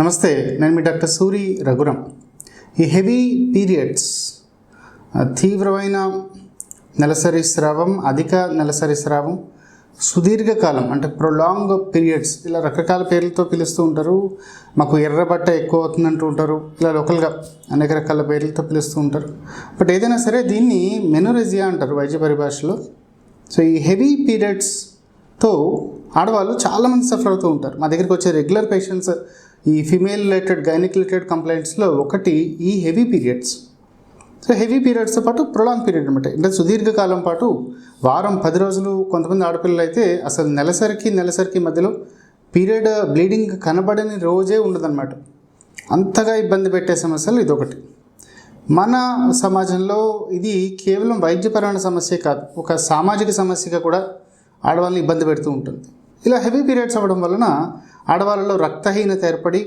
నమస్తే నేను మీ డాక్టర్ సూరి రఘురం. ఈ హెవీ పీరియడ్స్ తీవ్రమైన నెలసరి స్రావం అధిక నెలసరి స్రావం సుదీర్ఘకాలం అంటే ప్రొలాంగ్ పీరియడ్స్ ఇలా రకరకాల పేర్లతో పిలుస్తూ ఉంటారు. మాకు ఎర్రబట్ట ఎక్కువ అవుతుందంటూ ఉంటారు. ఇలా లోకల్గా అనేక రకాల పేర్లతో పిలుస్తూ ఉంటారు. బట్ ఏదైనా సరే దీన్ని మెనోరెజియా అంటారు వైద్య పరిభాషలో. సో ఈ హెవీ పీరియడ్స్తో ఆడవాళ్ళు చాలామంది సఫర్ అవుతూ ఉంటారు. మా దగ్గరికి వచ్చే రెగ్యులర్ పేషెంట్స్ ఈ ఫిమేల్ రిలేటెడ్ గైనిక్ రిలేటెడ్ కంప్లైంట్స్లో ఒకటి ఈ హెవీ పీరియడ్స్ సో హెవీ పీరియడ్స్తో పాటు ప్రొలాంగ్ పీరియడ్ అనమాట అంటే సుదీర్ఘకాలం పాటు వారం పది రోజులు కొంతమంది ఆడపిల్లలు అయితే అసలు నెలసరికి నెలసరికి మధ్యలో పీరియడ్ బ్లీడింగ్ కనబడని రోజే ఉండదన్నమాట. అంతగా ఇబ్బంది పెట్టే సమస్యలు ఇదొకటి. మన సమాజంలో ఇది కేవలం వైద్యపరమైన సమస్య కాదు. ఒక సామాజిక సమస్యగా కూడా ఆడవాళ్ళని ఇబ్బంది పెడుతూ ఉంటుంది. ఇలా హెవీ పీరియడ్స్ అవ్వడం వలన ఆడవాళ్ళలో రక్తహీనత ఏర్పడి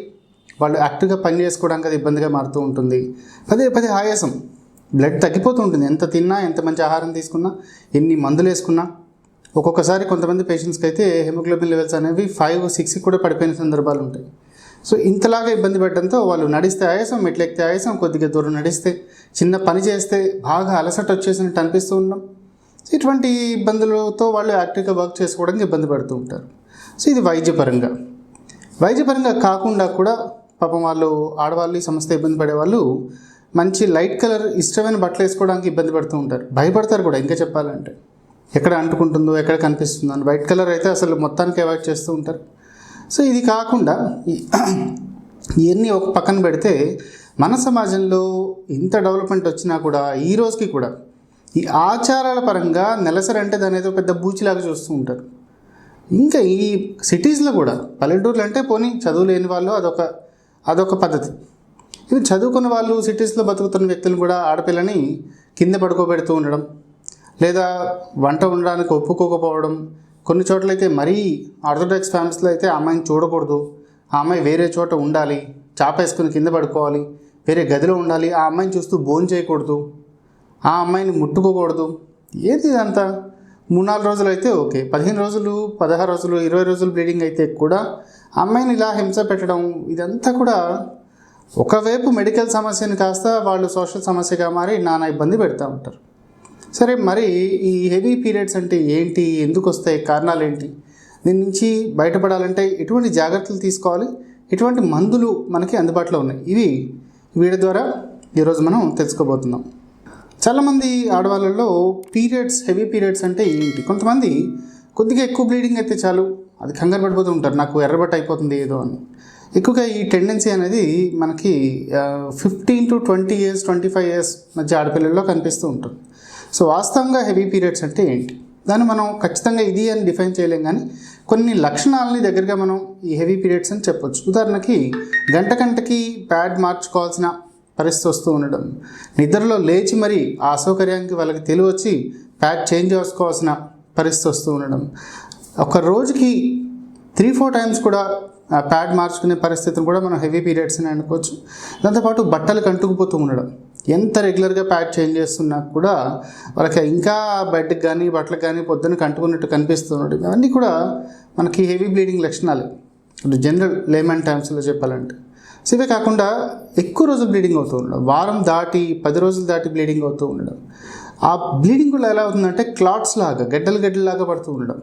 వాళ్ళు యాక్టివ్గా పని చేసుకోవడానికి అది ఇబ్బందిగా మారుతూ ఉంటుంది. పదే పదే ఆయాసం బ్లడ్ తగ్గిపోతూ ఉంటుంది. ఎంత తిన్నా ఎంత మంచి ఆహారం తీసుకున్నా ఎన్ని మందులు వేసుకున్నా ఒక్కొక్కసారి కొంతమంది పేషెంట్స్కి అయితే హెమోగ్లోబిన్ లెవెల్స్ అనేవి ఫైవ్ సిక్స్కి కూడా పడిపోయిన సందర్భాలు ఉంటాయి. సో ఇంతలాగా ఇబ్బంది పెట్టడంతో వాళ్ళు నడిస్తే ఆయాసం మెట్లెక్కితే ఆయాసం కొద్దిగా దూరం నడిస్తే చిన్న పని చేస్తే బాగా అలసట వచ్చేసినట్టు అనిపిస్తూ ఉన్నాం ఇటువంటి ఇబ్బందులతో వాళ్ళు యాక్టివ్గా వర్క్ చేసుకోవడానికి ఇబ్బంది పడుతూ ఉంటారు. సో ఇది వైద్యపరంగా. వైద్యపరంగా కాకుండా కూడా పాపం వాళ్ళు ఆడవాళ్ళు ఈ సమస్య ఇబ్బంది పడేవాళ్ళు మంచి లైట్ కలర్ ఇష్టమైన బట్టలు వేసుకోవడానికి ఇబ్బంది పడుతూ ఉంటారు. భయపడతారు కూడా ఇంకా చెప్పాలంటే. ఎక్కడ అంటుకుంటుందో ఎక్కడ కనిపిస్తుందో అని. వైట్ కలర్ అయితే అసలు మొత్తానికి అవాయిడ్ చేస్తూ ఉంటారు. సో ఇది కాకుండా ఇవన్నీ ఒక పక్కన పెడితే మన సమాజంలో ఇంత డెవలప్మెంట్ వచ్చినా కూడా ఈ రోజుకి కూడా ఈ ఆచారాల పరంగా నెలసరి అంటే దాని ఏదో పెద్ద బూచిలాగా చూస్తూ ఉంటారు. ఇంకా ఈ సిటీస్లో కూడా పల్లెటూర్లు అంటే పోనీ చదువు లేని వాళ్ళు అదొక అదొక పద్ధతి. ఇది చదువుకున్న వాళ్ళు సిటీస్లో బతుకుతున్న వ్యక్తులు కూడా ఆడపిల్లని కింద పడుకోబెడుతూ ఉండడం లేదా వంట ఉండడానికి ఒప్పుకోకపోవడం. కొన్ని చోట్లయితే మరీ ఆర్థోడాక్స్ ఫ్యామిలీస్లో అయితే అమ్మాయిని చూడకూడదు ఆ అమ్మాయి వేరే చోట ఉండాలి చాపేసుకుని కింద పడుకోవాలి వేరే గదిలో ఉండాలి ఆ అమ్మాయిని చూస్తూ భోజనం చేయకూడదు ఆ అమ్మాయిని ముట్టుకోకూడదు. ఏది ఇదంతా? మూడు నాలుగు రోజులు అయితే ఓకే. పదిహేను రోజులు పదహారు రోజులు ఇరవై రోజులు బ్లీడింగ్ అయితే కూడా అమ్మాయిని ఇలా హింస పెట్టడం ఇదంతా కూడా ఒకవైపు మెడికల్ సమస్యని కాస్త వాళ్ళు సోషల్ సమస్యగా మారి నానా ఇబ్బంది పెడతా ఉంటారు. సరే మరి ఈ హెవీ పీరియడ్స్ అంటే ఏంటి? ఎందుకు వస్తాయి? కారణాలు ఏంటి? దీని నుంచి బయటపడాలంటే ఎటువంటి జాగ్రత్తలు తీసుకోవాలి? ఎటువంటి మందులు మనకి అందుబాటులో ఉన్నాయి? ఇవి వీడి ద్వారా ఈరోజు మనం తెలుసుకోబోతున్నాం. చాలామంది ఆడవాళ్ళలో పీరియడ్స్ హెవీ పీరియడ్స్ అంటే ఏంటి? కొంతమంది కొద్దిగా ఎక్కువ బ్లీడింగ్ అయితే చాలు అది కంగారు పడిపోతూ ఉంటారు నాకు ఎర్రబట్ట అయిపోతుంది ఏదో అని. ఎక్కువగా ఈ టెండెన్సీ అనేది మనకి fifteen to twenty years twenty five years మధ్య ఆడపిల్లల్లో కనిపిస్తూ ఉంటుంది. సో వాస్తవంగా హెవీ పీరియడ్స్ అంటే ఏంటి? దాన్ని మనం ఖచ్చితంగా ఇది అని డిఫైన్ చేయలేం కానీ కొన్ని లక్షణాలని దగ్గరగా మనం ఈ హెవీ పీరియడ్స్ అని చెప్పొచ్చు. ఉదాహరణకి గంట గంటకి ప్యాడ్ మార్చుకోవాల్సిన పరిస్థితి వస్తూ ఉండడం. నిద్రలో లేచి మరి ఆ అసౌకర్యానికి వాళ్ళకి తెలివి వచ్చి ప్యాడ్ చేంజ్ చేసుకోవాల్సిన పరిస్థితి వస్తూ ఉండడం. ఒక రోజుకి త్రీ ఫోర్ టైమ్స్ కూడా ఆ ప్యాడ్ మార్చుకునే పరిస్థితిని కూడా మనం హెవీ పీరియడ్స్ అని అనుకోవచ్చు. దాంతోపాటు బట్టలు కంటుకుపోతూ ఉండడం. ఎంత రెగ్యులర్గా ప్యాడ్ చేంజ్ చేస్తున్నా కూడా వాళ్ళకి ఇంకా బెడ్కి కానీ బట్టలకు కానీ పొద్దున్న కంటుకున్నట్టు కనిపిస్తూ ఉండడం. ఇవన్నీ కూడా మనకి హెవీ బ్లీడింగ్ లక్షణాలు. జనరల్ లేమన్ టైమ్స్లో చెప్పాలంటే. సో ఇవే కాకుండా ఎక్కువ రోజులు బ్లీడింగ్ అవుతూ ఉండడం. వారం దాటి పది రోజులు దాటి బ్లీడింగ్ అవుతూ ఉండడం. ఆ బ్లీడింగ్ కూడా ఎలా అవుతుందంటే క్లాట్స్ లాగా గడ్డలు గడ్డలాగా పడుతూ ఉండడం.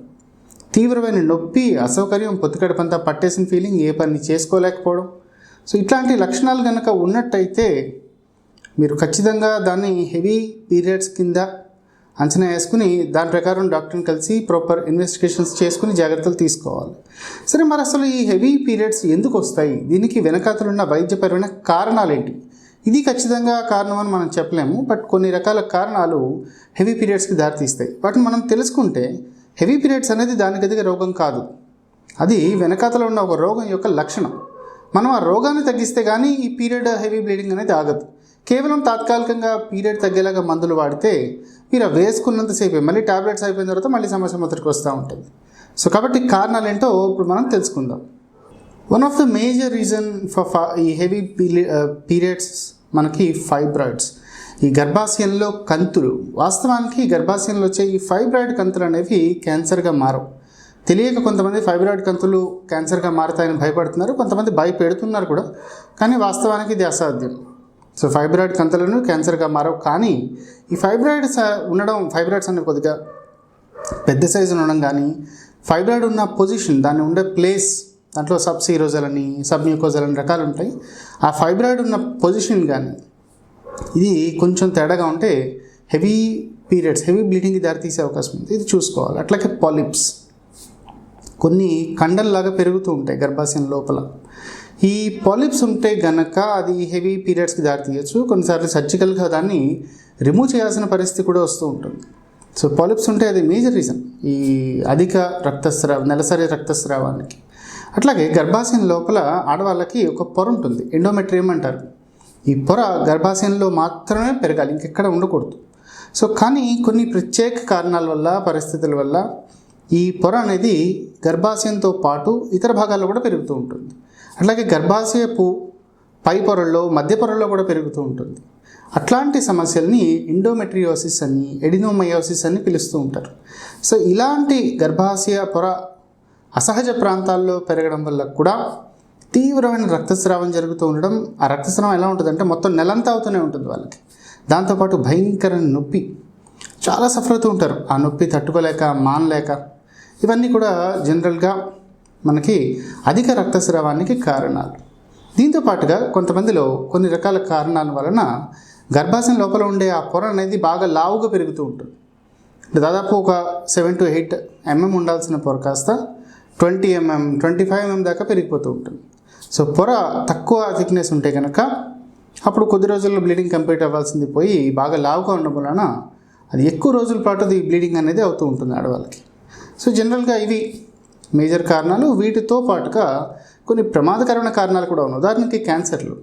తీవ్రమైన నొప్పి అసౌకర్యం పొత్తికడపంతా పట్టేసిన ఫీలింగ్ ఏ పని చేసుకోలేకపోవడం. సో ఇట్లాంటి లక్షణాలు కనుక ఉన్నట్టయితే మీరు ఖచ్చితంగా దాన్ని హెవీ పీరియడ్స్ కింద అంచనా వేసుకుని దాని ప్రకారం డాక్టర్ని కలిసి ప్రాపర్ ఇన్వెస్టిగేషన్స్ చేసుకుని జాగ్రత్తలు తీసుకోవాలి. సరే మరి అసలు ఈ హెవీ పీరియడ్స్ ఎందుకు వస్తాయి? దీనికి వెనకాతలున్న వైద్యపరమైన కారణాలు ఏంటి ఇది ఖచ్చితంగా కారణం అని మనం చెప్పలేము బట్ కొన్ని రకాల కారణాలు హెవీ పీరియడ్స్కి దారితీస్తాయి. వాటిని మనం తెలుసుకుంటే హెవీ పీరియడ్స్ అనేది దానికదిగా రోగం కాదు. అది వెనకాతలో ఉన్న ఒక రోగం యొక్క లక్షణం. మనం ఆ రోగాన్ని తగ్గిస్తే కానీ ఈ పీరియడ్ హెవీ బ్లీడింగ్ అనేది ఆగదు. కేవలం తాత్కాలికంగా పీరియడ్ తగ్గేలాగా మందులు వాడితే మీరు వేసుకున్నంతసేపు వేసుకున్నంతసేపే మళ్ళీ టాబ్లెట్స్ అయిపోయిన తర్వాత మళ్ళీ సమస్య మొదటికి వస్తూ ఉంటుంది. సో కాబట్టి కారణాలు ఏంటో ఇప్పుడు మనం తెలుసుకుందాం. One of the major reason for ఈ హెవీ పీరియడ్స్ uh, మనకి ఫైబ్రాయిడ్స్ ఈ గర్భాశయంలో కంతులు వాస్తవానికి గర్భాశయంలో వచ్చే ఈ ఫైబ్రాయిడ్ కంతులు అనేవి క్యాన్సర్గా మారవు. తెలియక కొంతమంది ఫైబ్రాయిడ్ కంతులు క్యాన్సర్గా మారుతాయని భయపడుతున్నారు కొంతమంది భయపెడుతున్నారు కూడా కానీ వాస్తవానికి ఇది అసాధ్యం. సో ఫైబ్రాయిడ్ కంతలను క్యాన్సర్గా మారవు. కానీ ఈ ఫైబ్రాయిడ్స్ ఉండడం ఫైబ్రాయిడ్స్ అనేవి కొద్దిగా పెద్ద సైజు ఉండడం కానీ ఫైబ్రాయిడ్ ఉన్న పొజిషన్ దాన్ని ఉండే ప్లేస్ దాంట్లో సబ్ సీరోజల్ అని సబ్ మ్యూకోజల్ అని రకాలు ఉంటాయి. ఆ ఫైబ్రాయిడ్ ఉన్న పొజిషన్ కానీ ఇది కొంచెం తేడాగా ఉంటే హెవీ పీరియడ్స్ హెవీ బ్లీడింగ్కి దారితీసే అవకాశం ఉంది. ఇది చూసుకోవాలి. అట్లాగే పాలిప్స్. కొన్ని కండల్లాగా పెరుగుతూ ఉంటాయి గర్భాశయం లోపల. ఈ పాలిప్స్ ఉంటే గనక అది హెవీ పీరియడ్స్కి దారి తీయచ్చు కొన్నిసార్లు సర్జికల్గా దాన్ని రిమూవ్ చేయాల్సిన పరిస్థితి కూడా వస్తూ ఉంటుంది. సో పాలిప్స్ ఉంటే అది మేజర్ రీజన్ ఈ అధిక రక్తస్రావ నెలసరి రక్తస్రావానికి. అట్లాగే గర్భాశయం లోపల ఆడవాళ్ళకి ఒక పొర ఉంటుంది. ఎండోమెట్రియం అంటారు. ఈ పొర గర్భాశయంలో మాత్రమే పెరగాలి ఇంకెక్కడ ఉండకూడదు. సో కానీ కొన్ని ప్రత్యేక కారణాల వల్ల పరిస్థితుల వల్ల ఈ పొర అనేది గర్భాశయంతో పాటు ఇతర భాగాల్లో కూడా పెరుగుతూ ఉంటుంది. అట్లాగే గర్భాశయపు పై పొరల్లో మధ్య పొరల్లో కూడా పెరుగుతూ ఉంటుంది. అట్లాంటి సమస్యల్ని ఇండోమెట్రియోసిస్ అని ఎడినోమయోసిస్ అని పిలుస్తూ ఉంటారు. సో ఇలాంటి గర్భాశయ పొర అసహజ ప్రాంతాల్లో పెరగడం వల్ల కూడా తీవ్రమైన రక్తస్రావం జరుగుతూ ఉండడం ఆ రక్తస్రావం ఎలా ఉంటుందంటే మొత్తం నెలంతా అవుతూనే ఉంటుంది వాళ్ళకి. దాంతోపాటు భయంకరమైన నొప్పి. చాలా సఫర్ అవుతూ ఉంటారు. ఆ నొప్పి తట్టుకోలేక మానలేక. ఇవన్నీ కూడా జనరల్గా మనకి అధిక రక్తస్రావానికి కారణాలు. దీంతో పాటుగా కొంతమందిలో కొన్ని రకాల కారణాల వలన గర్భాశయం లోపల ఉండే ఆ పొర అనేది బాగా లావుగా పెరుగుతూ ఉంటుంది. దాదాపు ఒక సెవెన్ టు ఎయిట్ ఎంఎం ఉండాల్సిన పొర కాస్త twenty MM twenty five MM దాకా పెరిగిపోతూ ఉంటుంది. సో పొర తక్కువ థిక్నెస్ ఉంటే కనుక అప్పుడు కొద్ది రోజుల్లో బ్లీడింగ్ కంప్లీట్ అవ్వాల్సింది పోయి బాగా లావుగా ఉండడం వలన అది ఎక్కువ రోజుల పాటు అది బ్లీడింగ్ అనేది అవుతూ ఉంటుంది ఆడవాళ్ళకి. సో జనరల్గా ఇవి మేజర్ కారణాలు వీటితో పాటుగా కొన్ని ప్రమాదకరమైన కారణాలు కూడా ఉన్నాయి. ఉదాహరణకి క్యాన్సర్లు.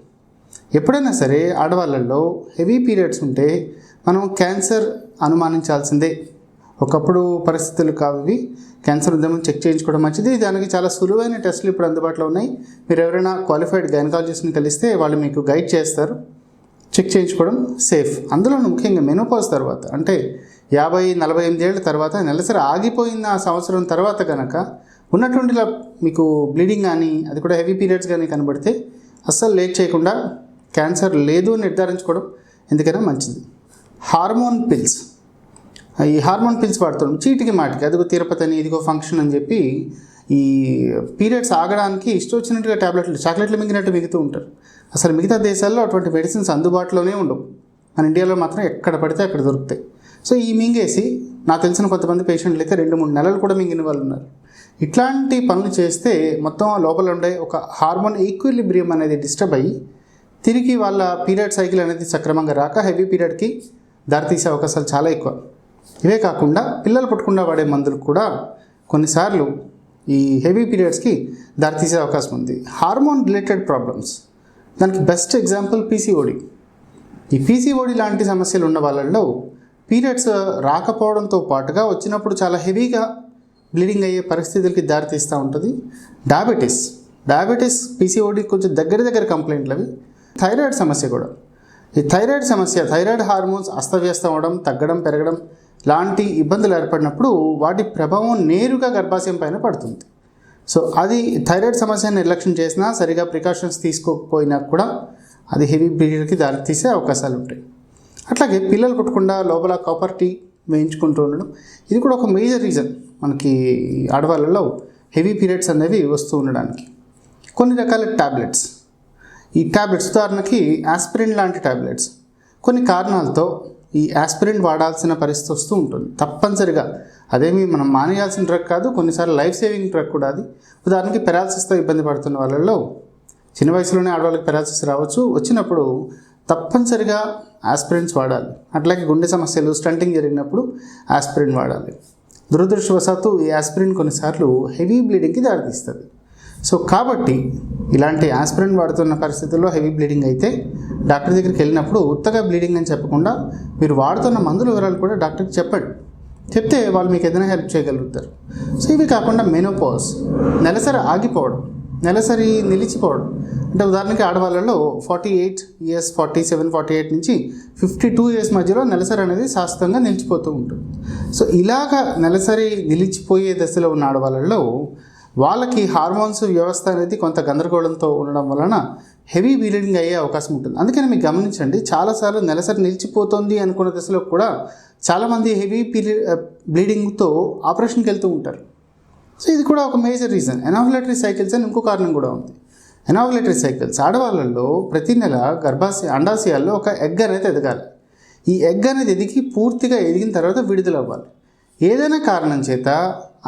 ఎప్పుడైనా సరే ఆడవాళ్ళల్లో హెవీ పీరియడ్స్ ఉంటే మనం క్యాన్సర్ అనుమానించాల్సిందే. ఒకప్పుడు పరిస్థితులు కావి క్యాన్సర్ ఉందేమో చెక్ చేయించుకోవడం మంచిది. దానికి చాలా సులువైన టెస్టులు ఇప్పుడు అందుబాటులో ఉన్నాయి. మీరు ఎవరైనా క్వాలిఫైడ్ గైనకాలజిస్ట్ని కలిస్తే వాళ్ళు మీకు గైడ్ చేస్తారు. చెక్ చేయించుకోవడం సేఫ్. అందులోనూ ముఖ్యంగా మెనోపాజ్ తర్వాత అంటే యాభై నలభై ఎనిమిది ఏళ్ళ తర్వాత నెలసరి ఆగిపోయిన ఆ సంవత్సరం తర్వాత కనుక ఉన్నటువంటి మీకు బ్లీడింగ్ కానీ అది కూడా హెవీ పీరియడ్స్ కానీ కనబడితే అస్సలు లేట్ చేయకుండా క్యాన్సర్ లేదు అని నిర్ధారించుకోవడం ఎందుకైనా మంచిది. హార్మోన్ పిల్స్ ఈ హార్మోన్ పిల్స్ వాడుతాం చీటికి మాటికి. అదిగో తిరుపతి అని ఇదిగో ఫంక్షన్ అని చెప్పి ఈ పీరియడ్స్ ఆగడానికి ఇష్టం వచ్చినట్టుగా ట్యాబ్లెట్లు చాక్లెట్లు మింగినట్టు మిగుతూ ఉంటారు. అసలు మిగతా దేశాల్లో అటువంటి మెడిసిన్స్ అందుబాటులోనే ఉండవు. మన ఇండియాలో మాత్రం ఎక్కడ పడితే అక్కడ దొరుకుతాయి. సో ఈ మింగేసి నాకు తెలిసిన కొంతమంది పేషెంట్లు అయితే రెండు మూడు నెలలు కూడా మింగిన వాళ్ళు ఉన్నారు. ఇట్లాంటి పనులు చేస్తే మొత్తం లోపల ఉండే ఒక హార్మోన్ ఈక్విలిబ్రియం అనేది డిస్టర్బ్ అయ్యి తిరిగి వాళ్ళ పీరియడ్ సైకిల్ అనేది సక్రమంగా రాక హెవీ పీరియడ్కి దారితీసే అవకాశాలు చాలా ఎక్కువ. ఇవే కాకుండా పిల్లలు పుట్టకుండా వాడే మందులు కూడా కొన్నిసార్లు ఈ హెవీ పీరియడ్స్కి దారితీసే అవకాశం ఉంది. హార్మోన్ రిలేటెడ్ ప్రాబ్లమ్స్ దానికి బెస్ట్ ఎగ్జాంపుల్ పీసీఓడి ఈ పీసీఓడి లాంటి సమస్యలు ఉన్న వాళ్ళల్లో పీరియడ్స్ రాకపోవడంతో పాటుగా వచ్చినప్పుడు చాలా హెవీగా బ్లీడింగ్ అయ్యే పరిస్థితులకి దారితీస్తూ ఉంటుంది. డయాబెటీస్ డయాబెటీస్ పీసీఓడి కొంచెం దగ్గర దగ్గర కంప్లైంట్లు అవి. థైరాయిడ్ సమస్య కూడా. ఈ థైరాయిడ్ సమస్య థైరాయిడ్ హార్మోన్స్ అస్తవ్యస్తం అవడం తగ్గడం పెరగడం లాంటి ఇబ్బందులు ఏర్పడినప్పుడు వాటి ప్రభావం నేరుగా గర్భాశయం పైన పడుతుంది. సో అది థైరాయిడ్ సమస్యను నిర్లక్ష్యం చేసినా సరిగా ప్రికాషన్స్ తీసుకోకపోయినా కూడా అది హెవీ పీరియడ్కి దారితీసే అవకాశాలు ఉంటాయి. అట్లాగే పిల్లలు కొట్టకుండా లోపల కాపర్ టీ వేయించుకుంటూ ఉండడం ఇది కూడా ఒక మేజర్ రీజన్ మనకి ఆడవాళ్ళలో హెవీ పీరియడ్స్ అనేవి వస్తూ ఉండడానికి. కొన్ని రకాల ట్యాబ్లెట్స్ ఈ ట్యాబ్లెట్స్ ఉదాహరణకి ఆస్పిరిన్ లాంటి ట్యాబ్లెట్స్ కొన్ని కారణాలతో ఈ ఆస్పిరిన్ వాడాల్సిన పరిస్థితి వస్తూ ఉంటుంది. తప్పనిసరిగా అదేమి మనం మానేయాల్సిన డ్రగ్ కాదు కొన్నిసార్లు లైఫ్ సేవింగ్ డ్రగ్ కూడా అది. ఉదాహరణకి పెరాలసిస్తో ఇబ్బంది పడుతున్న వాళ్ళలో చిన్న వయసులోనే ఆడవాళ్ళకి పెరాలసిస్ రావచ్చు. వచ్చినప్పుడు తప్పనిసరిగా ఆస్పిరిన్స్ వాడాలి. అట్లాగే గుండె సమస్యలు స్టంటింగ్ జరిగినప్పుడు ఆస్పిరిన్ వాడాలి. దురదృష్టవశాత్తు ఈ ఆస్పిరిన్ కొన్నిసార్లు హెవీ బ్లీడింగ్కి దారితీస్తుంది. సో కాబట్టి ఇలాంటి ఆస్పిరిన్ వాడుతున్న పరిస్థితుల్లో హెవీ బ్లీడింగ్ అయితే డాక్టర్ దగ్గరికి వెళ్ళినప్పుడు ఉత్తగా బ్లీడింగ్ అని చెప్పకుండా మీరు వాడుతున్న మందుల వివరాలు కూడా డాక్టర్కి చెప్పండి. చెప్తే వాళ్ళు మీకు ఏదైనా హెల్ప్ చేయగలుగుతారు. సో ఇవి కాకుండా మెనోపాజ్ నెలసరి ఆగిపోవడం నెలసరి నిలిచిపోవడం. అంటే ఉదాహరణకి ఆడవాళ్ళలో forty eight years forty seven forty eight నుంచి ఫిఫ్టీ టూ ఇయర్స్ మధ్యలో నెలసరి అనేది శాశ్వతంగా నిలిచిపోతూ ఉంటుంది. సో ఇలాగ నెలసరి నిలిచిపోయే దశలో ఉన్న ఆడవాళ్ళలో వాళ్ళకి హార్మోన్స్ వ్యవస్థ అనేది కొంత గందరగోళంతో ఉండడం వలన హెవీ బ్లీడింగ్ అయ్యే అవకాశం ఉంటుంది. అందుకని మీకు గమనించండి చాలాసార్లు నెలసరి నిలిచిపోతుంది అనుకున్న దశలో కూడా చాలామంది హెవీ పీరియడ్ బ్లీడింగ్తో ఆపరేషన్కి వెళ్తూ ఉంటారు. సో ఇది కూడా ఒక మేజర్ రీజన్. ఎనాఫిలేటరీ సైకిల్స్ అని ఇంకో కారణం కూడా ఉంది. ఎనాఫిలేటరీ సైకిల్స్ ఆడవాళ్ళల్లో ప్రతి నెల గర్భాశయ అండాశయాల్లో ఒక ఎగ్ అనేది ఎదగాలి. ఈ ఎగ్ అనేది ఎదిగి పూర్తిగా ఎదిగిన తర్వాత విడుదల అవ్వాలి. ఏదైనా కారణం చేత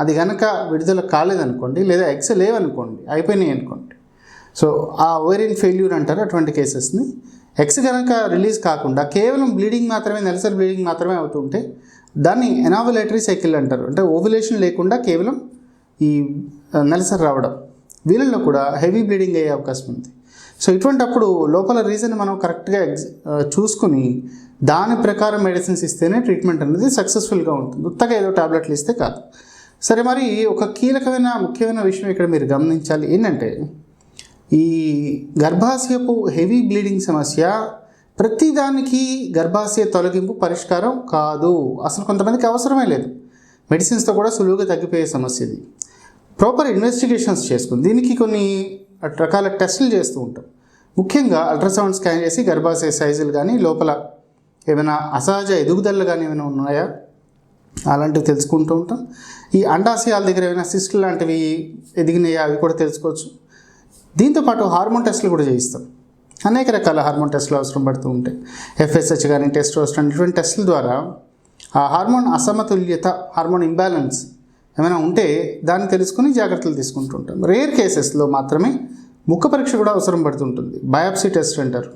అది కనుక విడుదల కాలేదనుకోండి లేదా ఎగ్స్ లేవనుకోండి అయిపోయినాయి అనుకోండి. సో ఆ ఓరియన్ ఫెయిల్యూర్ అంటారు అటువంటి కేసెస్ని. ఎగ్స్ కనుక రిలీజ్ కాకుండా కేవలం బ్లీడింగ్ మాత్రమే నెలసరి బ్లీడింగ్ మాత్రమే అవుతుంటే దాన్ని ఎనాబులేటరీ సైకిల్ అంటారు. అంటే ఓవులేషన్ లేకుండా కేవలం ఈ నెలసరి రావడం. వీళ్ళల్లో కూడా హెవీ బ్లీడింగ్ అయ్యే అవకాశం ఉంది. సో ఇటువంటప్పుడు లోపల రీజన్ మనం కరెక్ట్గా ఎగ్జ్ చూసుకుని దాని ప్రకారం మెడిసిన్స్ ఇస్తేనే ట్రీట్మెంట్ అనేది సక్సెస్ఫుల్గా ఉంటుంది. ఉత్తగా ఏదో టాబ్లెట్లు ఇస్తే కాదు. సరే మరి ఒక కీలకమైన ముఖ్యమైన విషయం ఇక్కడ మీరు గమనించాలి ఏంటంటే ఈ గర్భాశయపు హెవీ బ్లీడింగ్ సమస్య ప్రతిదానికి గర్భాశయ తొలగింపు పరిష్కారం కాదు. అసలు కొంతమందికి అవసరమే లేదు. మెడిసిన్స్తో కూడా సులువుగా తగ్గిపోయే సమస్య ఇది. ప్రాపర్ ఇన్వెస్టిగేషన్స్ చేసుకుని దీనికి కొన్ని రకాల టెస్టులు చేస్తూ ఉంటాం. ముఖ్యంగా అల్ట్రాసౌండ్ స్కాన్ చేసి గర్భాశయ సైజులు కానీ లోపల ఏమైనా అసహజ ఎదుగుదలలు కానీ ఏమైనా ఉన్నాయా? అలాంటివి తెలుసుకుంటూ ఉంటాం. ఈ అండాశయాల దగ్గర ఏమైనా సిస్ట్ లాంటివి ఎదిగినాయా? అవి కూడా తెలుసుకోవచ్చు. దీంతోపాటు హార్మోన్ టెస్టులు కూడా చేయిస్తాం. అనేక రకాల హార్మోన్ టెస్టులు అవసరం పడుతూ ఉంటాయి. ఎఫ్ఎస్హెచ్ కానీ టెస్టోస్టెరాన్ ఇటువంటి టెస్టుల ద్వారా ఆ హార్మోన్ అసమతుల్యత హార్మోన్ ఇంబ్యాలెన్స్ ఏమైనా ఉంటే దాన్ని తెలుసుకుని జాగ్రత్తలు తీసుకుంటూ ఉంటాం రేర్ కేసెస్లో మాత్రమే ముఖ పరీక్ష కూడా అవసరం పడుతుంటుంది. బయాప్సీ టెస్ట్ అంటారు.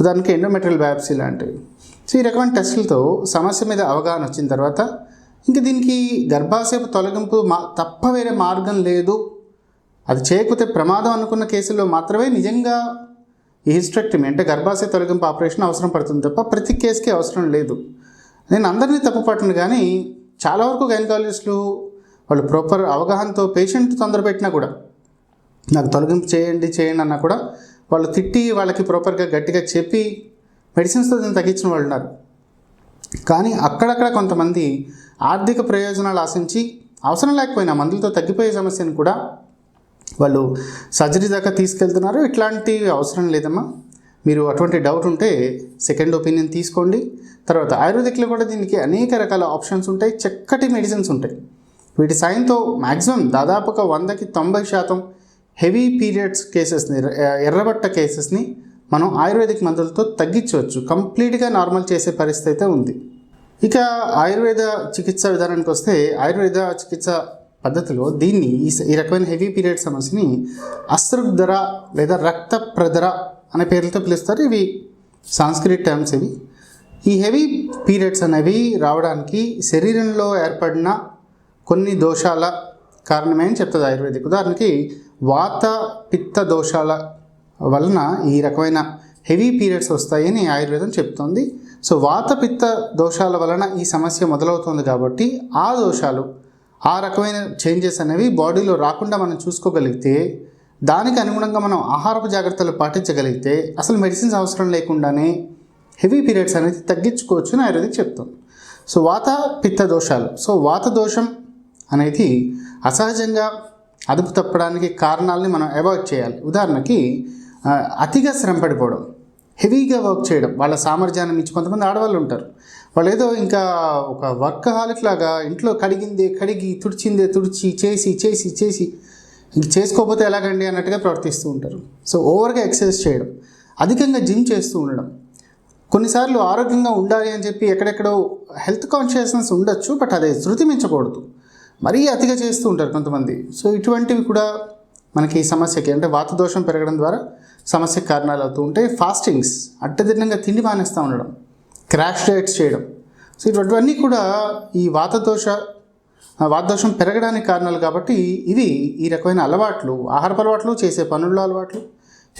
ఉదాహరణకి ఎండోమెట్రియల్ బయాప్సీ లాంటివి. సో ఈ రకమైన టెస్టులతో సమస్య మీద అవగాహన వచ్చిన తర్వాత ఇంకా దీనికి గర్భాశయపు తొలగింపు మా తప్ప వేరే మార్గం లేదు. అది చేయకపోతే ప్రమాదం అనుకున్న కేసుల్లో మాత్రమే నిజంగా ఈ హిస్ట్రెక్టమీ అంటే గర్భాశయ తొలగింపు ఆపరేషన్ అవసరం పడుతుంది తప్ప ప్రతి కేసుకి అవసరం లేదు. నేను అందరినీ తప్పుపట్టను కానీ చాలా వరకు గైనకాలజిస్టులు వాళ్ళు ప్రాపర్ అవగాహనతో పేషెంట్ తొందర పెట్టినా కూడా నాకు తొలగింపు చేయండి చేయండి అన్నా కూడా వాళ్ళు తిట్టి వాళ్ళకి ప్రాపర్గా గట్టిగా చెప్పి మెడిసిన్స్తో దీన్ని తగ్గించిన వాళ్ళు ఉన్నారు. కానీ అక్కడక్కడ కొంతమంది ఆర్థిక ప్రయోజనాలు ఆశించి అవసరం లేకపోయినా మందులతో తగ్గిపోయే సమస్యను కూడా వాళ్ళు సర్జరీ దాకా తీసుకెళ్తున్నారు. ఇట్లాంటివి అవసరం లేదమ్మా. మీరు అటువంటి డౌట్ ఉంటే సెకండ్ ఒపీనియన్ తీసుకోండి. తర్వాత ఆయుర్వేదిక్లో కూడా దీనికి అనేక రకాల ఆప్షన్స్ ఉంటాయి. చక్కటి మెడిసిన్స్ ఉంటాయి. వీటి సాయంతో మ్యాక్సిమం దాదాపుగా వందకి తొంభై శాతం హెవీ పీరియడ్స్ కేసెస్ని ఎర్రబట్ట కేసెస్ని మనం ఆయుర్వేదిక్ మందులతో తగ్గించవచ్చు. కంప్లీట్గా నార్మల్ చేసే పరిస్థితి అయితే ఉంది. ఇక ఆయుర్వేద చికిత్స విధానానికి వస్తే ఆయుర్వేద చికిత్స పద్ధతిలో దీన్ని ఈ ఈ రకమైన హెవీ పీరియడ్ సమస్యని అశ్రుద్ధర లేదా రక్త ప్రదర అనే పేర్లతో పిలుస్తారు. ఇవి సాంస్క్రిట్ టర్మ్స్ ఇవి. ఈ హెవీ పీరియడ్స్ అనేవి రావడానికి శరీరంలో ఏర్పడిన కొన్ని దోషాల కారణమే అని చెప్తుంది ఆయుర్వేదిక్. ఉదాహరణకి వాత పిత్త దోషాల వలన ఈ రకమైన హెవీ పీరియడ్స్ వస్తాయని ఆయుర్వేదం చెప్తోంది. సో వాత పిత్త దోషాల వలన ఈ సమస్య మొదలవుతుంది కాబట్టి ఆ దోషాలు ఆ రకమైన చేంజెస్ అనేవి బాడీలో రాకుండా మనం చూసుకోగలిగితే దానికి అనుగుణంగా మనం ఆహారపు జాగ్రత్తలు పాటించగలిగితే అసలు మెడిసిన్స్ అవసరం లేకుండానే హెవీ పీరియడ్స్ అనేది తగ్గించుకోవచ్చు అని ఆయుర్వేదిక్ చెప్తాం సో వాత పిత్త దోషాలు. సో వాత దోషం అనేది అసహజంగా అదుపు తప్పడానికి కారణాలని మనం అవాయిడ్ చేయాలి. ఉదాహరణకి అతిగా శ్రమ పడిపోవడం హెవీగా వర్క్ చేయడం వాళ్ళ సామర్థ్యాన్ని మించి కొంతమంది ఆడవాళ్ళు ఉంటారు. వాళ్ళు ఏదో ఇంకా ఒక వర్క్ హాలిక్ లాగా ఇంట్లో కడిగిందే కడిగి తుడిచిందే తుడిచి చేసి చేసి చేసి ఇంక చేసుకోకపోతే ఎలాగండి అన్నట్టుగా ప్రవర్తిస్తూ ఉంటారు. సో ఓవర్గా ఎక్సర్సైజ్ చేయడం అధికంగా జిమ్ చేస్తూ ఉండడం. కొన్నిసార్లు ఆరోగ్యంగా ఉండాలి అని చెప్పి ఎక్కడెక్కడో హెల్త్ కాన్షియస్నెస్ ఉండొచ్చు బట్ అదే శృతి మించకూడదు. మరీ అతిగా చేస్తూ ఉంటారు కొంతమంది. సో ఇటువంటివి కూడా మనకి ఈ సమస్యకి అంటే వాత దోషం పెరగడం ద్వారా సమస్యకు కారణాలు అవుతూ ఉంటాయి. ఫాస్టింగ్స్ అడ్డదిడ్డంగా తిండి మానేస్తూ ఉండడం క్రాష్ డైట్స్ చేయడం. సో ఇటువంటివన్నీ కూడా ఈ వాత వాగ్దోషం పెరగడానికి కారణాలు కాబట్టి ఇవి ఈ రకమైన అలవాట్లు ఆహారపు అలవాట్లు చేసే పనుల్లో అలవాట్లు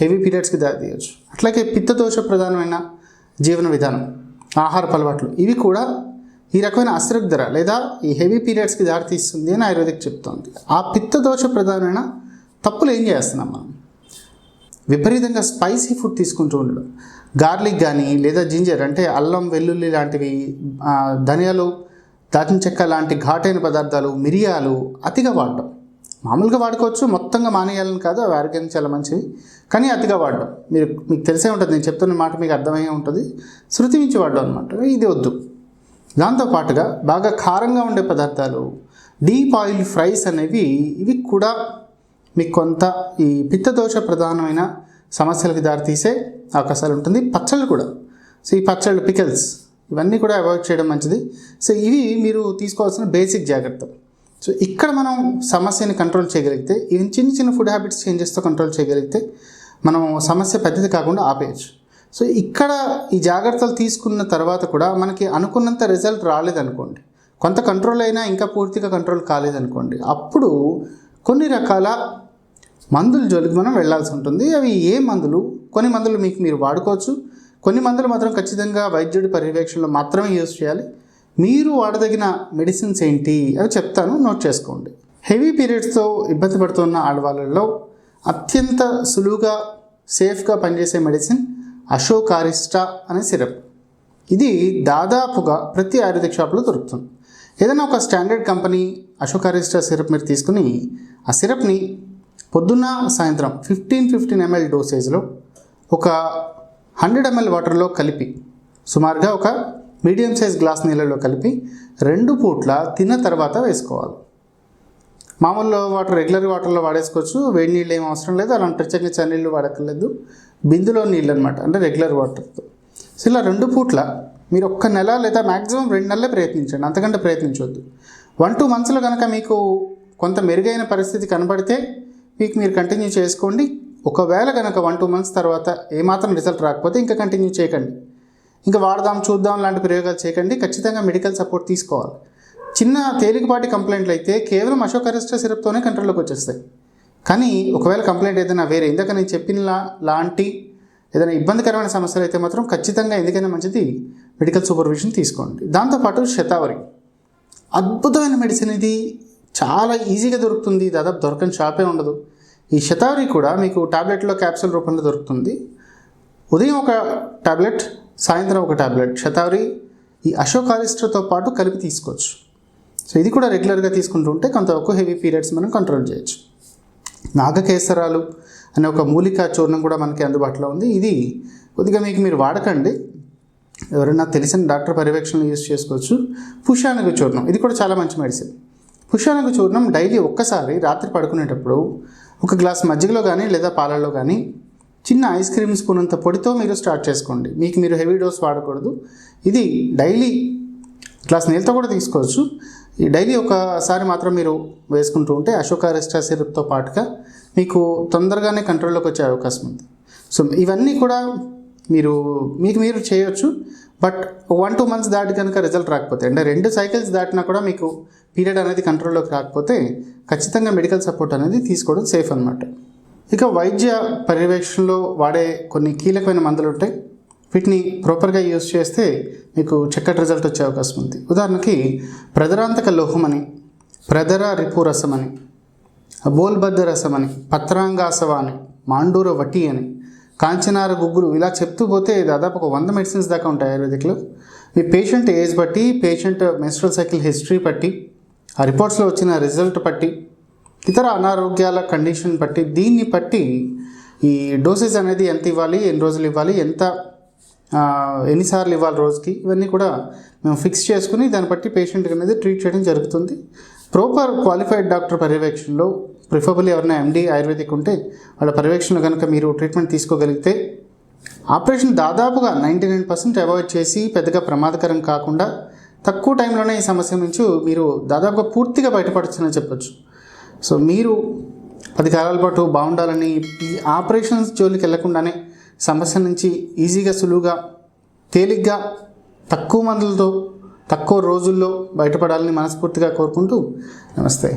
హెవీ పీరియడ్స్కి దారితీయచ్చు అట్లాగే పిత్తదోష ప్రధానమైన జీవన విధానం ఆహారపు అలవాట్లు. ఇవి కూడా ఈ రకమైన అశ్రద్ధర లేదా ఈ హెవీ పీరియడ్స్కి దారితీస్తుంది అని ఆయుర్వేదిక్ చెప్తోంది. ఆ పిత్తదోష ప్రధానమైన తప్పులు ఏం చేస్తున్నాం మనం? విపరీతంగా స్పైసీ ఫుడ్ తీసుకుంటూ ఉండడం. గార్లిక్ కానీ లేదా జింజర్ అంటే అల్లం వెల్లుల్లి లాంటివి ధనియాలు దాచిన చెక్క లాంటి ఘాటైన పదార్థాలు మిరియాలు అతిగా వాడడం మామూలుగా వాడుకోవచ్చు మొత్తంగా మానేయాలని కాదు అవి ఆరోగ్యానికి చాలా మంచివి. కానీ అతిగా వాడడం మీరు మీకు తెలిసే ఉంటుంది నేను చెప్తున్న మాట మీకు అర్థమయ్యే ఉంటుంది. శృతి మించి వాడడం అనమాట ఇది వద్దు. దాంతో పాటుగా బాగా కారంగా ఉండే పదార్థాలు డీప్ ఆయిల్ ఫ్రైస్ అనేవి ఇవి కూడా మీకు కొంత ఈ పిత్తదోష ప్రధానమైన సమస్యలకు దారితీసే అవకాశాలు ఉంటుంది. పచ్చళ్ళు కూడా. సో ఈ పచ్చళ్ళు పికెల్స్ ఇవన్నీ కూడా అవాయిడ్ చేయడం మంచిది. సో ఇవి మీరు తీసుకోవాల్సిన బేసిక్ జాగ్రత్త. సో ఇక్కడ మనం సమస్యని కంట్రోల్ చేయగలిగితే ఇవి చిన్న చిన్న ఫుడ్ హ్యాబిట్స్ చేంజెస్తో కంట్రోల్ చేయగలిగితే మనం సమస్య పెద్దది కాకుండా ఆపేయచ్చు. సో ఇక్కడ ఈ జాగ్రత్తలు తీసుకున్న తర్వాత కూడా మనకి అనుకున్నంత రిజల్ట్ రాలేదనుకోండి. కొంత కంట్రోల్ అయినా ఇంకా పూర్తిగా కంట్రోల్ కాలేదనుకోండి. అప్పుడు కొన్ని రకాల మందుల జోలికి మనం వెళ్ళాల్సి ఉంటుంది. అవి ఏ మందులు? కొన్ని మందులు మీకు మీరు వాడుకోవచ్చు. కొన్ని మందులు మాత్రం ఖచ్చితంగా వైద్యుడి పర్యవేక్షణలో మాత్రమే యూజ్ చేయాలి. మీరు వాడదగిన మెడిసిన్స్ ఏంటి? అవి చెప్తాను నోట్ చేసుకోండి. హెవీ పీరియడ్స్తో ఇబ్బంది పడుతున్న ఆడవాళ్ళలో అత్యంత సులువుగా సేఫ్గా పనిచేసే మెడిసిన్ అశోకారిస్టా అనే సిరప్. ఇది దాదాపుగా ప్రతి ఆయుర్వేదిక్ షాప్లో దొరుకుతుంది. ఏదైనా ఒక స్టాండర్డ్ కంపెనీ అశోకారిస్టా సిరప్ మీరు తీసుకుని ఆ సిరప్ని పొద్దున్న సాయంత్రం ఫిఫ్టీన్ ఫిఫ్టీన్ ఎంఎల్ డోసేజ్లో ఒక హండ్రెడ్ ఎంఎల్ వాటర్లో కలిపి సుమారుగా ఒక మీడియం సైజ్ గ్లాస్ నీళ్ళలో కలిపి రెండు పూట్ల తిన్న తర్వాత వేసుకోవాలి. మామూలు వాటర్ రెగ్యులర్ వాటర్లో వాడేసుకోవచ్చు. వేడి నీళ్ళు ఏం అవసరం లేదు. అలాంటి ప్రత్యేకంగా చన్నీళ్ళు వాడక్కర్లేదు. బిందులో నీళ్ళు అనమాట అంటే రెగ్యులర్ వాటర్తో. సో ఇలా రెండు పూట్ల మీరు ఒక్క నెల లేదా మ్యాక్సిమం రెండు నెలలే ప్రయత్నించండి. అంతకంటే ప్రయత్నించవద్దు వన్ టూ మంత్స్లో కనుక మీకు కొంత మెరుగైన పరిస్థితి కనబడితే మీకు మీరు కంటిన్యూ చేసుకోండి. ఒకవేళ కనుక వన్ టూ మంత్స్ తర్వాత ఏమాత్రం రిజల్ట్ రాకపోతే ఇంకా కంటిన్యూ చేయకండి. ఇంకా వాడదాం చూద్దాం లాంటి ప్రయోగాలు చేయకండి. ఖచ్చితంగా మెడికల్ సపోర్ట్ తీసుకోవాలి. చిన్న తేలికపాటి కంప్లైంట్లు అయితే కేవలం అశోకరిస్టా సిరప్తోనే కంట్రోల్లోకి వచ్చేస్తాయి. కానీ ఒకవేళ కంప్లైంట్ ఏదైనా వేరే ఇందాక నేను చెప్పిన లాంటి ఏదైనా ఇబ్బందికరమైన సమస్యలు అయితే మాత్రం ఖచ్చితంగా ఎందుకైనా మంచిది మెడికల్ సూపర్విజన్ తీసుకోండి. దాంతోపాటు శతావరి. అద్భుతమైన మెడిసిన్ ఇది. చాలా ఈజీగా దొరుకుతుంది. దాదాపు దొరకని షాపే ఉండదు. ఈ శతావరి కూడా మీకు టాబ్లెట్లో క్యాప్సూల్ రూపంలో దొరుకుతుంది. ఉదయం ఒక టాబ్లెట్ సాయంత్రం ఒక టాబ్లెట్. శతావరి ఈ అశోకారిస్ట్రతో పాటు కలిపి తీసుకోవచ్చు. సో ఇది కూడా రెగ్యులర్గా తీసుకుంటూ ఉంటే కొంతవరకు హెవీ పీరియడ్స్ మనం కంట్రోల్ చేయొచ్చు. నాగకేసరాలు అనే ఒక మూలికా చూర్ణం కూడా మనకి అందుబాటులో ఉంది. ఇది కొద్దిగా మీకు మీరు వాడకండి. ఎవరైనా తెలిసిన డాక్టర్ పర్యవేక్షణలు యూస్ చేసుకోవచ్చు. పుష్యానగ చూర్ణం ఇది కూడా చాలా మంచి మెడిసిన్. పుష్యానగ చూర్ణం డైలీ ఒక్కసారి రాత్రి పడుకునేటప్పుడు ఒక గ్లాస్ మజ్జిగలో కానీ లేదా పాలల్లో కానీ చిన్న ఐస్ క్రీమ్ స్పూన్ అంత పొడితో మీరు స్టార్ట్ చేసుకోండి. మీకు మీరు హెవీ డోస్ వాడకూడదు. ఇది డైలీ గ్లాస్ నీళ్ళతో కూడా తీసుకోవచ్చు. ఈ డైలీ ఒకసారి మాత్రం మీరు వేసుకుంటూ ఉంటే అశోకారెస్టా సిరప్తో పాటుగా మీకు తొందరగానే కంట్రోల్లోకి వచ్చే అవకాశం ఉంది. సో ఇవన్నీ కూడా మీరు మీకు మీరు చేయొచ్చు బట్ వన్ టూ మంత్స్ దాటి కనుక రిజల్ట్ రాకపోతే అంటే రెండు సైకిల్స్ దాటినా కూడా మీకు పీరియడ్ అనేది కంట్రోల్లోకి రాకపోతే ఖచ్చితంగా మెడికల్ సపోర్ట్ అనేది తీసుకోవడం సేఫ్ అనమాట ఇక వైద్య పర్యవేక్షణలో వాడే కొన్ని కీలకమైన మందులు ఉంటాయి. వీటిని ప్రాపర్గా యూజ్ చేస్తే మీకు చక్కటి రిజల్ట్ వచ్చే అవకాశం ఉంది. ఉదాహరణకి ప్రదరాంతక లోహం అని ప్రదర రిపు రసం అని బోల్బద్ద రసం అని పత్రాంగాసవ అని మాండూర వటి అని కాంచనార గుగ్గులు ఇలా చెప్తూ పోతే దాదాపు ఒక వంద మెడిసిన్స్ దాకా ఉంటాయి ఆయుర్వేదిక్లో. మీ పేషెంట్ ఏజ్ బట్టి పేషెంట్ మెన్స్ట్రల్ సైకిల్ హిస్టరీ బట్టి ఆ రిపోర్ట్స్లో వచ్చిన రిజల్ట్ బట్టి ఇతర అనారోగ్యాల కండిషన్ బట్టి దీన్ని బట్టి ఈ డోసెస్ అనేది ఎంత ఇవ్వాలి ఎన్ని రోజులు ఇవ్వాలి ఎంత ఎన్నిసార్లు ఇవ్వాలి రోజుకి ఇవన్నీ కూడా మేము ఫిక్స్ చేసుకుని దాన్ని బట్టి పేషెంట్కి అనేది ట్రీట్ చేయడం జరుగుతుంది. ప్రాపర్ క్వాలిఫైడ్ డాక్టర్ పర్యవేక్షణలో ప్రిఫరబుల్ ఎవరైనా ఎండి ఆయుర్వేదిక్ ఉంటే వాళ్ళ పర్యవేక్షణలో కనుక మీరు ట్రీట్మెంట్ తీసుకోగలిగితే ఆపరేషన్ దాదాపుగా నైంటీ నైన్ పర్సెంట్ అవాయిడ్ చేసి పెద్దగా ప్రమాదకరం కాకుండా తక్కువ టైంలోనే ఈ సమస్య నుంచి మీరు దాదాపుగా పూర్తిగా బయటపడొచ్చని చెప్పొచ్చు. సో మీరు పది కాలాల పాటు బాగుండాలని ఈ ఆపరేషన్స్ జోలికి వెళ్ళకుండానే సమస్య నుంచి ఈజీగా సులువుగా తేలిగ్గా తక్కువ మందులతో తక్కువ రోజుల్లో బయటపడాలని మనస్ఫూర్తిగా కోరుకుంటూ నమస్తే.